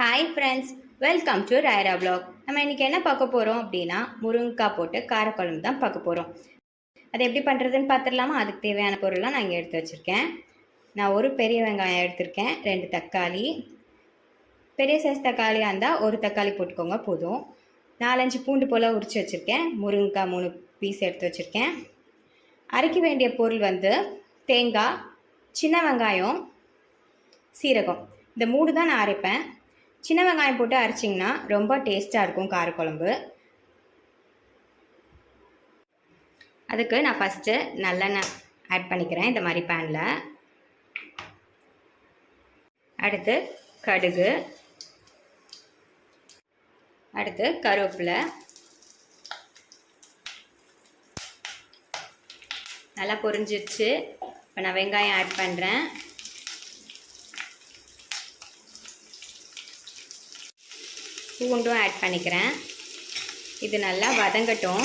Hi friends welcome to Rayara blog நம்ம இன்றைக்கி என்ன பார்க்க போகிறோம் அப்படின்னா முருங்கைக்காய் போட்டு காரக்குழம்பு தான் பார்க்க போகிறோம் அது எப்படி பண்ணுறதுன்னு பார்த்துடலாமா? அதுக்கு தேவையான பொருள்லாம் நான் இங்கே எடுத்து வச்சுருக்கேன். நான் ஒரு பெரிய வெங்காயம் எடுத்திருக்கேன் ரெண்டு தக்காளி. பெரிய சைஸ் தக்காளியாக இருந்தால் ஒரு தக்காளி போட்டுக்கோங்க போதும். நாலஞ்சு பூண்டு போல் உரித்து வச்சுருக்கேன். முருங்கைக்காய் மூணு பீஸ் எடுத்து வச்சுருக்கேன். அரைக்க வேண்டிய பொருள் வந்து தேங்காய் சின்ன வெங்காயம் சீரகம். இந்த மூணு தான் நான் அரைப்பேன். சின்ன வெங்காயம் போட்டு அரைச்சிங்கன்னா ரொம்ப டேஸ்ட்டாக இருக்கும் காரக்குழம்பு அதுக்கு நான் ஃபஸ்ட்டு நல்லெண்ணெய் ஆட் பண்ணிக்கிறேன் இந்த மாதிரி பேனில் அடுத்து கடுகு. அடுத்து கருவேப்பிலை. நல்லா பொரிஞ்சிருச்சு. இப்போ நான் வெங்காயம் ஆட் பண்ணுறேன் பூண்டும் ஆட் பண்ணிக்கிறேன். இது நல்லா வதங்கட்டும்.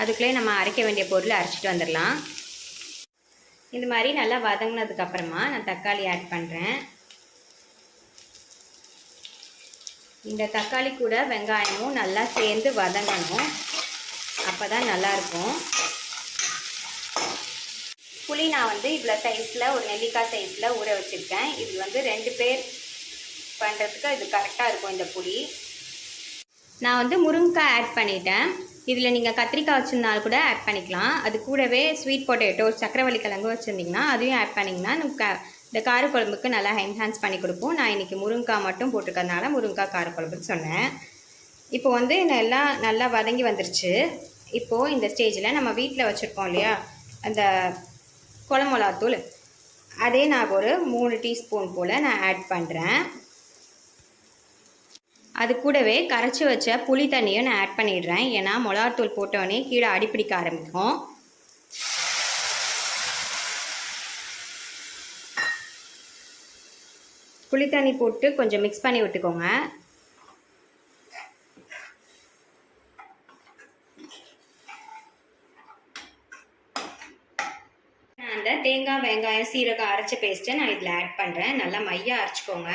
அதுக்குள்ளே நம்ம அரைக்க வேண்டிய பொருளை அரைச்சிட்டு வந்துடலாம். இந்த மாதிரி நல்லா வதங்கினதுக்கப்புறமா நான் தக்காளி ஆட் பண்ணுறேன் இந்த தக்காளி கூட வெங்காயமும் நல்லா சேர்ந்து வதங்கணும். அப்போ தான் நல்லாயிருக்கும் புளி நான் வந்து இவ்வளோ சைஸில் ஒரு நெல்லிக்காய் சைஸில் ஊற வச்சுருக்கேன். இது வந்து ரெண்டு பேர் பண்ணுறதுக்கு இது கரெக்டாக இருக்கும் இந்த புளி. நான் வந்து முருங்கைக்காய் ஆட் பண்ணிட்டேன். இதில் நீங்கள் கத்திரிக்காய் வச்சுருந்தாலும் கூட ஆட் பண்ணிக்கலாம். அது கூடவே ஸ்வீட் பொட்டேட்டோ சக்கரவள்ளி கிழங்கு வச்சுருந்தீங்கன்னா அதையும் ஆட் பண்ணிங்கன்னா க இந்த காரக்குழம்புக்கு நல்லா என்ஹான்ஸ் பண்ணி கொடுப்போம். நான் இன்றைக்கி முருங்கைக்காய் மட்டும் போட்டிருக்கறதுனால முருங்கைக்காய் காரக்குழம்புன்னு சொன்னேன். இப்போ வந்து எல்லாம் நல்லா வதங்கி வந்துருச்சு. இப்போது இந்த ஸ்டேஜில் நம்ம வீட்டில் வச்சுருக்கோம் இல்லையா? அந்த குழம்புலாத்தூள் அதே நான் ஒரு மூணு டீஸ்பூன் போல் நான் ஆட் பண்ணுறேன் அது கூடவே கரைச்சி வச்ச புளி தண்ணியும் நான் ஆட் பண்ணிடுறேன். ஏன்னா மிளகாத்தூள் போட்டோடனே கீழே அடிப்பிடிக்க ஆரம்பிக்கும். புளி தண்ணி போட்டு கொஞ்சம் மிக்ஸ் பண்ணி விட்டுக்கோங்க. அந்த தேங்காய் வெங்காயம் சீரகம் அரைச்ச பேஸ்ட்டை நான் இதில் ஆட் பண்ணுறேன் நல்லா மையாக அரைச்சிக்கோங்க.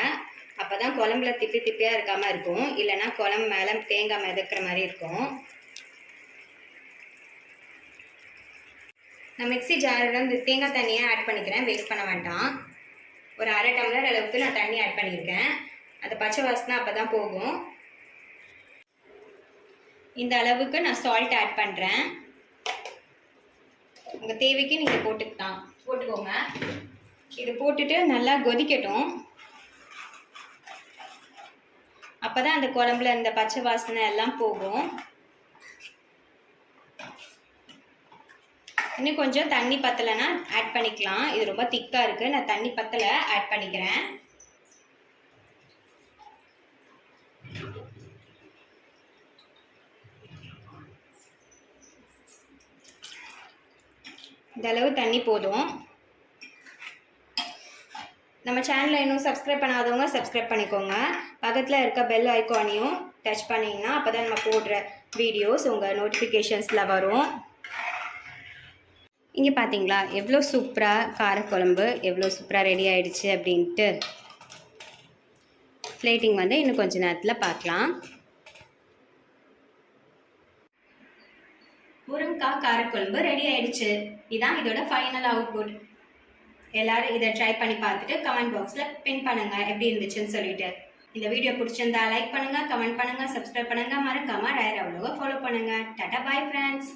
அப்போ தான் குழம்புல திப்பி திப்பியாக இருக்காமல் இருக்கும். இல்லைன்னா குழம்பு மேலே தேங்காய் மிதக்கிற மாதிரி இருக்கும். நான் மிக்ஸி ஜாரில் இந்த தேங்காய் தண்ணியை ஆட் பண்ணிக்கிறேன். வேஸ்ட் பண்ண வேண்டாம். ஒரு அரை டம்ளர் அளவுக்கு நான் தண்ணி ஆட் பண்ணியிருக்கேன். அந்த பச்சை வாசனை அப்போ தான் போகும். இந்த அளவுக்கு நான் சால்ட் ஆட் பண்ணுறேன் உங்கள் தேவைக்கு நீங்கள் போட்டுக்கலாம் போட்டுக்கோங்க. இது போட்டுட்டு நல்லா கொதிக்கட்டும். அப்போ தான் அந்த குழம்புல இந்த பச்சை வாசனை எல்லாம் போகும். இன்னும் கொஞ்சம் தண்ணி பத்தலைன்னா ஆட் பண்ணிக்கலாம். இது ரொம்ப திக்காக இருக்குது நான் தண்ணி பத்தலை ஆட் பண்ணிக்கிறேன். இந்த அளவு தண்ணி போதும். நம்ம சேனலை இன்னும் சப்ஸ்கிரைப் பண்ணாதவங்க சப்ஸ்கிரைப் பண்ணிக்கோங்க. பக்கத்தில் இருக்க பெல் ஐக்கானையும் டச் பண்ணிங்கன்னா அப்போ தான் நம்ம போடுற வீடியோஸ் உங்கள் நோட்டிஃபிகேஷன்ஸில் வரும். இங்கே பார்த்தீங்களா எவ்வளோ சூப்பராக காரக்குழம்பு எவ்வளோ சூப்பராக ரெடி ஆகிடுச்சு அப்படின்ட்டு. பிளேட்டிங் வந்து இன்னும் கொஞ்சம் நேரத்தில் பார்க்கலாம். முருங்கைக்காய் காரக்குழம்பு ரெடி ஆயிடுச்சு. இதான் இதோட ஃபைனல் அவுட்புட் எல்லாரும் இதை ட்ரை பண்ணி பார்த்துட்டு கமெண்ட் பாக்ஸில் பின் பண்ணுங்க எப்படி இருந்துச்சுன்னு சொல்லிட்டு. இந்த வீடியோ பிடிச்சிருந்தா லைக் பண்ணுங்க கமெண்ட் பண்ணுங்க சப்ஸ்கிரைப் பண்ணுங்க. மறக்காம ரயர் அவ்வளோவா ஃபாலோ பண்ணுங்க. Tata bye friends